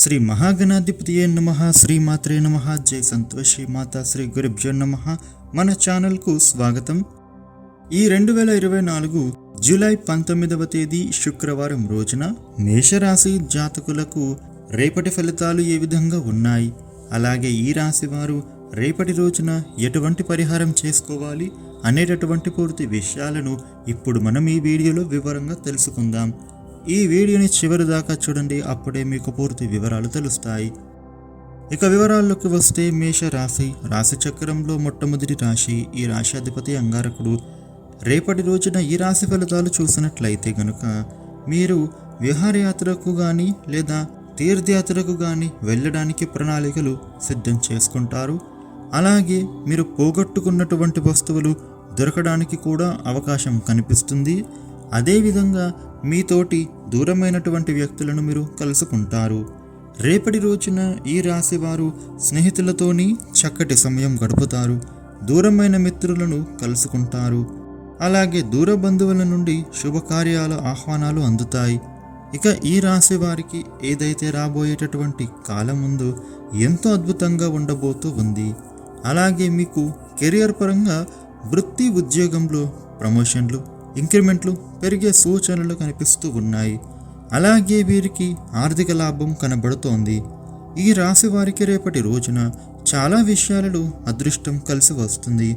శ్రీ మహాగణాధిపతియే నమ శ్రీమాత్రే నమ జై సంతోషి మాత శ్రీ గురుభ్యో నమ. మన ఛానల్కు స్వాగతం. ఈ రెండు వేల ఇరవై నాలుగు జూలై పంతొమ్మిదవ తేదీ శుక్రవారం రోజున మేషరాశి జాతకులకు రేపటి ఫలితాలు ఏ విధంగా ఉన్నాయి? అలాగే ఈ రాశి వారు రేపటి రోజున ఎటువంటి పరిహారం చేసుకోవాలి అనేటటువంటి పూర్తి విషయాలను ఇప్పుడు మనం ఈ వీడియోలో వివరంగా తెలుసుకుందాం. ఈ వీడియోని చివరి దాకా చూడండి అప్పుడే మీకు పూర్తి వివరాలు తెలుస్తాయి. ఇక వివరాల్లోకి వస్తే మేష రాశి. రాశి చక్రంలో మొట్టమొదటి రాశి ఈ రాశి అధిపతి అంగారకుడు. రేపటి రోజున ఈ రాశి ఫలితాలు చూసినట్లయితే గనుక మీరు విహారయాత్రకు కానీ లేదా తీర్థయాత్రకు కానీ వెళ్ళడానికి ప్రణాళికలు సిద్ధం చేసుకుంటారు. అలాగే మీరు పోగొట్టుకున్నటువంటి వస్తువులు దొరకడానికి కూడా అవకాశం కనిపిస్తుంది. అదేవిధంగా మీతోటి దూరమైనటువంటి వ్యక్తులను మీరు కలుసుకుంటారు. రేపటి రోజున ఈ రాశి వారు స్నేహితులతోని చక్కటి సమయం గడుపుతారు. దూరమైన మిత్రులను కలుసుకుంటారు. అలాగే దూర బంధువుల నుండి శుభకార్యాల ఆహ్వానాలు అందుతాయి. ఇక ఈ రాశి వారికి ఏదైతే రాబోయేటటువంటి కాలం ఉందో ఎంతో అద్భుతంగా ఉండబోతూ ఉంది. అలాగే మీకు కెరియర్ పరంగా వృత్తి ఉద్యోగంలో ప్రమోషన్లు ఇంక్రిమెంట్లు పెరిగే సూచనలు కనిపిస్తూ ఉన్నాయి. అలాగే వీరికి ఆర్థిక లాభం కనబడుతోంది. ఈ రాశి వారికి రేపటి రోజున చాలా విషయాలలో అదృష్టం కలిసి వస్తుంది.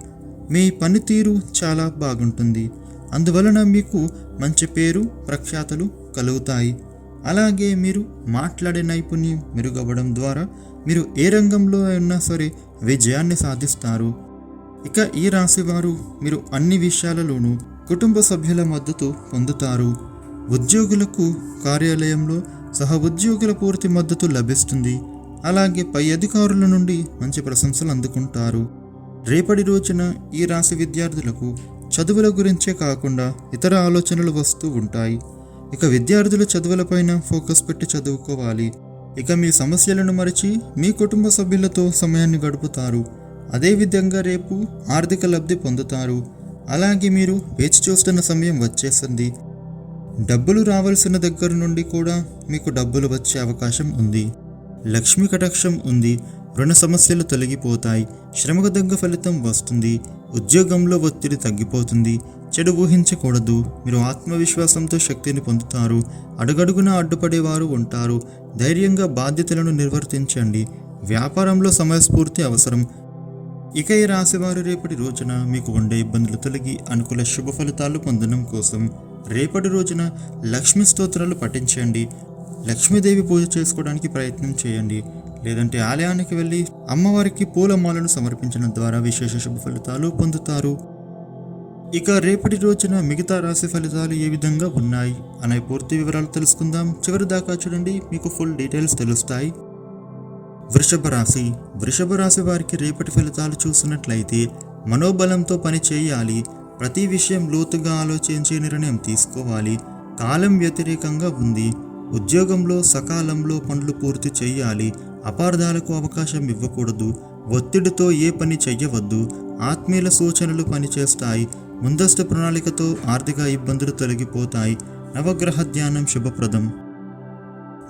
మీ పనితీరు చాలా బాగుంటుంది. అందువలన మీకు మంచి పేరు ప్రఖ్యాతలు కలుగుతాయి. అలాగే మీరు మాట్లాడే నైపుణ్యం మెరుగవ్వడం ద్వారా మీరు ఏ రంగంలో అయినా సరే విజయాన్ని సాధిస్తారు. ఇక ఈ రాశి వారు మీరు అన్ని విషయాలలోనూ కుటుంబ సభ్యుల మద్దతు పొందుతారు. ఉద్యోగులకు కార్యాలయంలో సహ ఉద్యోగుల పూర్తి మద్దతు లభిస్తుంది. అలాగే పై అధికారుల నుండి మంచి ప్రశంసలు అందుకుంటారు. రేపటి రోజున ఈ రాశి విద్యార్థులకు చదువుల గురించే కాకుండా ఇతర ఆలోచనలు వస్తూ ఉంటాయి. ఇక విద్యార్థులు చదువులపైన ఫోకస్ పెట్టి చదువుకోవాలి. ఇక మీ సమస్యలను మరిచి మీ కుటుంబ సభ్యులతో సమయాన్ని గడుపుతారు. అదేవిధంగా రేపు ఆర్థిక లబ్ధి పొందుతారు. అలాగే మీరు వేచి చూస్తున్న సమయం వచ్చేసింది. డబ్బులు రావాల్సిన దగ్గర నుండి కూడా మీకు డబ్బులు వచ్చే అవకాశం ఉంది. లక్ష్మీ కటాక్షం ఉంది. రుణ సమస్యలు తొలగిపోతాయి. శ్రమకు తగ్గ ఫలితం వస్తుంది. ఉద్యోగంలో ఒత్తిడి తగ్గిపోతుంది. చెడు ఊహించకూడదు. మీరు ఆత్మవిశ్వాసంతో శక్తిని పొందుతారు. అడుగడుగున అడ్డుపడేవారు ఉంటారు. ధైర్యంగా బాధ్యతలను నిర్వర్తించండి. వ్యాపారంలో సమయస్ఫూర్తి అవసరం. ఇక ఈ రాశివారు రేపటి రోజున మీకు ఉండే ఇబ్బందులు తొలగి అనుకూల శుభ ఫలితాలు పొందడం కోసం రేపటి రోజున లక్ష్మీ స్తోత్రాలు పఠించండి లక్ష్మీదేవి పూజ చేసుకోవడానికి ప్రయత్నం చేయండి. లేదంటే ఆలయానికి వెళ్ళి అమ్మవారికి పూలమాలను సమర్పించడం ద్వారా విశేష శుభ ఫలితాలు పొందుతారు. ఇక రేపటి రోజున మిగతా రాశి ఫలితాలు ఏ విధంగా ఉన్నాయి? అనే పూర్తి వివరాలు తెలుసుకుందాం. చివరి దాకా చూడండి. మీకు ఫుల్ డీటెయిల్స్ తెలుస్తాయి. వృషభ రాశి. వృషభ రాశి వారికి రేపటి ఫలితాలు చూసినట్లయితే మనోబలంతో పని చేయాలి. ప్రతి విషయం లోతుగా ఆలోచించే నిర్ణయం తీసుకోవాలి. కాలం వ్యతిరేకంగా ఉంది. ఉద్యోగంలో సకాలంలో పనులు పూర్తి చేయాలి. అపార్థాలకు అవకాశం ఇవ్వకూడదు. ఒత్తిడితో ఏ పని చెయ్యవద్దు. ఆత్మీయుల సూచనలు పనిచేస్తాయి. ముందస్తు ప్రణాళికతో ఆర్థిక ఇబ్బందులు తొలగిపోతాయి. నవగ్రహ ధ్యానం శుభప్రదం.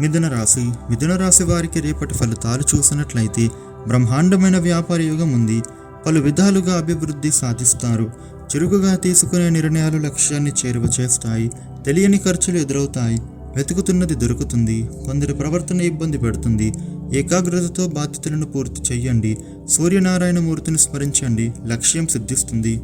మిథున రాశి. మిథున రాశి వారికి రేపటి ఫలితాలు చూసినట్లయితే బ్రహ్మాండమైన వ్యాపార యుగం ఉంది. పలు విధాలుగా అభివృద్ధి సాధిస్తారు. చురుకుగా తీసుకునే నిర్ణయాలు లక్ష్యాన్ని చేరువ చేస్తాయి. తెలియని ఖర్చులు ఎదురవుతాయి. వెతుకుతున్నది దొరుకుతుంది. కొందరి ప్రవర్తన ఇబ్బంది పెడుతుంది. ఏకాగ్రతతో బాధ్యతలను పూర్తి చేయండి సూర్యనారాయణ మూర్తిని స్మరించండి. లక్ష్యం సిద్ధిస్తుంది.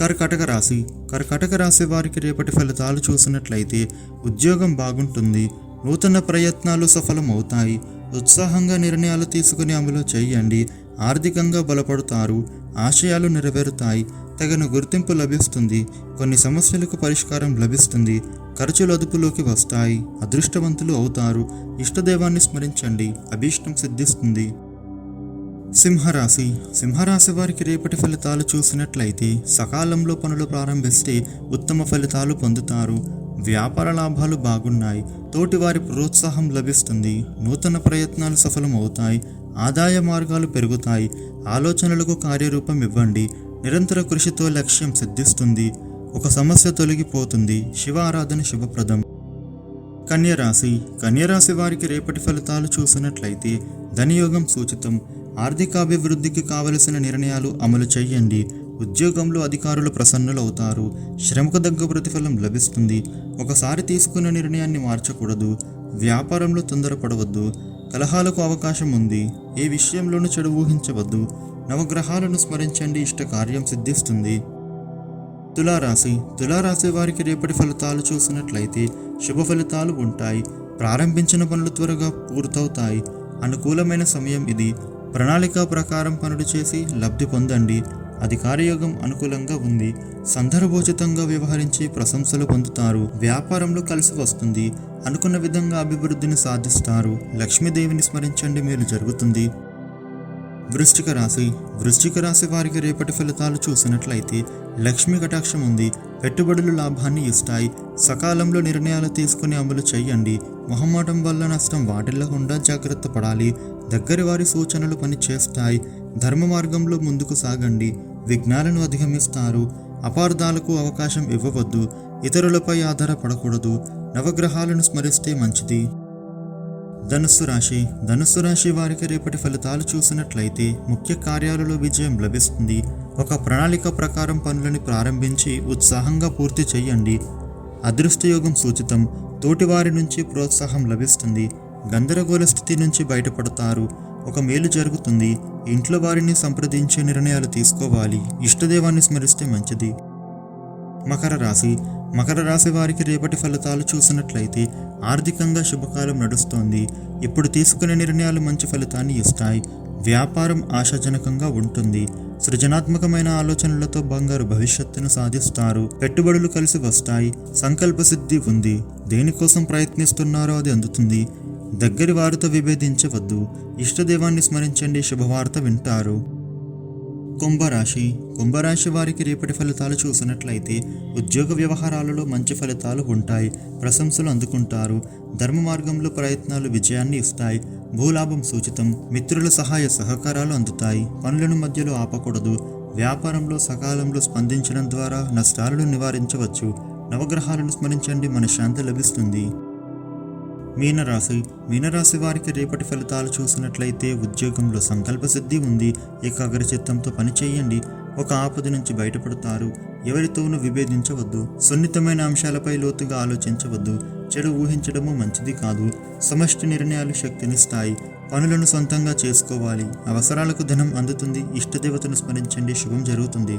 కర్కటక రాశి. కర్కటక రాశి వారికి రేపటి ఫలితాలు చూసినట్లయితే ఉద్యోగం బాగుంటుంది. నూతన ప్రయత్నాలు సఫలమవుతాయి. ఉత్సాహంగా నిర్ణయాలు తీసుకుని అమలు చేయండి. ఆర్థికంగా బలపడతారు. ఆశయాలు నెరవేరుతాయి. తగిన గుర్తింపు లభిస్తుంది. కొన్ని సమస్యలకు పరిష్కారం లభిస్తుంది. ఖర్చులు అదుపులోకి వస్తాయి. అదృష్టవంతులు అవుతారు. ఇష్టదైవాన్ని స్మరించండి. అభీష్టం సిద్ధిస్తుంది. సింహరాశి. సింహరాశి వారికి రేపటి ఫలితాలు చూసినట్లయితే సకాలంలో పనులు ప్రారంభిస్తే ఉత్తమ ఫలితాలు పొందుతారు. వ్యాపార లాభాలు బాగున్నాయి తోటివారి ప్రోత్సాహం లభిస్తుంది నూతన ప్రయత్నాలు సఫలమవుతాయి ఆదాయ మార్గాలు పెరుగుతాయి ఆలోచనలకు కార్యరూపం ఇవ్వండి నిరంతర కృషితో లక్ష్యం సిద్ధిస్తుంది ఒక సమస్య తొలగిపోతుంది శివ ఆరాధన శుభప్రదం. కన్యరాశి కన్యరాశి వారికి రేపటి ఫలితాలు చూసినట్లయితే ధనియోగం సూచితం ఆర్థికాభివృద్ధికి కావలసిన నిర్ణయాలు అమలు చేయండి ఉద్యోగంలో అధికారులు ప్రసన్నులవుతారు. శ్రమకు దగ్గ ప్రతిఫలం లభిస్తుంది. ఒకసారి తీసుకున్న నిర్ణయాన్ని మార్చకూడదు. వ్యాపారంలో తొందరపడవద్దు. కలహాలకు అవకాశం ఉంది. ఏ విషయంలోనూ చెడు ఊహించవద్దు. నవగ్రహాలను స్మరించండి. ఇష్ట కార్యం సిద్ధిస్తుంది. తులారాశి. తులారాశి వారికి రేపటి ఫలితాలు చూసినట్లయితే శుభ ఫలితాలు ఉంటాయి. ప్రారంభించిన పనులు త్వరగా పూర్తవుతాయి. అనుకూలమైన సమయం ఇది. ప్రణాళిక ప్రకారం పనులు చేసి లబ్ధి పొందండి. అధికారయోగం అనుకూలంగా ఉంది. సందర్భోచితంగా వ్యవహరించి ప్రశంసలు పొందుతారు. వ్యాపారంలో కలిసి వస్తుంది. అనుకున్న విధంగా అభివృద్ధిని సాధిస్తారు. లక్ష్మీదేవిని స్మరించండి మేలు జరుగుతుంది. వృశ్చిక రాశి. వృశ్చిక రాశి వారికి రేపటి ఫలితాలు చూసినట్లయితే లక్ష్మి కటాక్షం ఉంది. పెట్టుబడులు లాభాన్ని ఇస్తాయి. సకాలంలో నిర్ణయాలు తీసుకుని అమలు చేయండి. మొహమాటం వల్ల నష్టం వాటిల్లకుండా జాగ్రత్త పడాలి. దగ్గరి వారి సూచనలు పనిచేస్తాయి. ధర్మ మార్గంలో ముందుకు సాగండి. విఘ్నాలను అధిగమిస్తారు అపార్థాలకు అవకాశం ఇవ్వవద్దు ఇతరులపై ఆధారపడకూడదు నవగ్రహాలను స్మరిస్తే మంచిది. ధనుస్సు రాశి. ధనుస్సు రాశి వారికి రేపటి ఫలితాలు చూసినట్లయితే ముఖ్య కార్యాలలో విజయం లభిస్తుంది. ఒక ప్రణాళిక ప్రకారం పనులను ప్రారంభించి ఉత్సాహంగా పూర్తి చేయండి. అదృష్టయోగం సూచితం. తోటివారి నుంచి ప్రోత్సాహం లభిస్తుంది. గందరగోళ స్థితి నుంచి బయటపడతారు. ఒక మేలు జరుగుతుంది. ఇంట్లో వారిని సంప్రదించే నిర్ణయాలు తీసుకోవాలి. ఇష్టదేవాన్ని స్మరిస్తే మంచిది. మకర రాశి. మకర రాశి వారికి రేపటి ఫలితాలు చూసినట్లయితే ఆర్థికంగా శుభకాలం నడుస్తోంది. ఇప్పుడు తీసుకునే నిర్ణయాలు మంచి ఫలితాన్ని ఇస్తాయి. వ్యాపారం ఆశాజనకంగా ఉంటుంది. సృజనాత్మకమైన ఆలోచనలతో బంగారు భవిష్యత్తును సాధిస్తారు. పెట్టుబడులు కలిసి వస్తాయి. సంకల్ప సిద్ధి ఉంది. దేనికోసం ప్రయత్నిస్తున్నారో అది అందుతుంది. దగ్గరి వారితో విభేదించవద్దు. ఇష్టదేవాన్ని స్మరించండి శుభవార్త వింటారు. కుంభరాశి. కుంభరాశి వారికి రేపటి ఫలితాలు చూసినట్లయితే ఉద్యోగ వ్యవహారాలలో మంచి ఫలితాలు ఉంటాయి. ప్రశంసలు అందుకుంటారు. ధర్మ మార్గంలో ప్రయత్నాలు విజయాన్ని ఇస్తాయి. భూలాభం సూచితం. మిత్రుల సహాయ సహకారాలు అందుతాయి. పనులను మధ్యలో ఆపకూడదు. వ్యాపారంలో సకాలంలో స్పందించడం ద్వారా నష్టాలను నివారించవచ్చు. నవగ్రహాలను స్మరించండి. మన శాంతి లభిస్తుంది. మీనరాశి మీనరాశి వారికి రేపటి ఫలితాలు చూసినట్లయితే ఉద్యోగంలో సంకల్ప సిద్ధి ఉంది. ఏకాగ్ర చిత్తంతో పనిచేయండి ఒక ఆపద నుంచి బయటపడతారు. ఎవరితోనూ విభేదించవద్దు. సున్నితమైన అంశాలపై లోతుగా ఆలోచించవద్దు. చెడు ఊహించడము మంచిది కాదు. సమష్టి నిర్ణయాలు శక్తినిస్తాయి పనులను సొంతంగా చేసుకోవాలి. అవసరాలకు ధనం అందుతుంది. ఇష్టదేవతను స్మరించండి. శుభం జరుగుతుంది.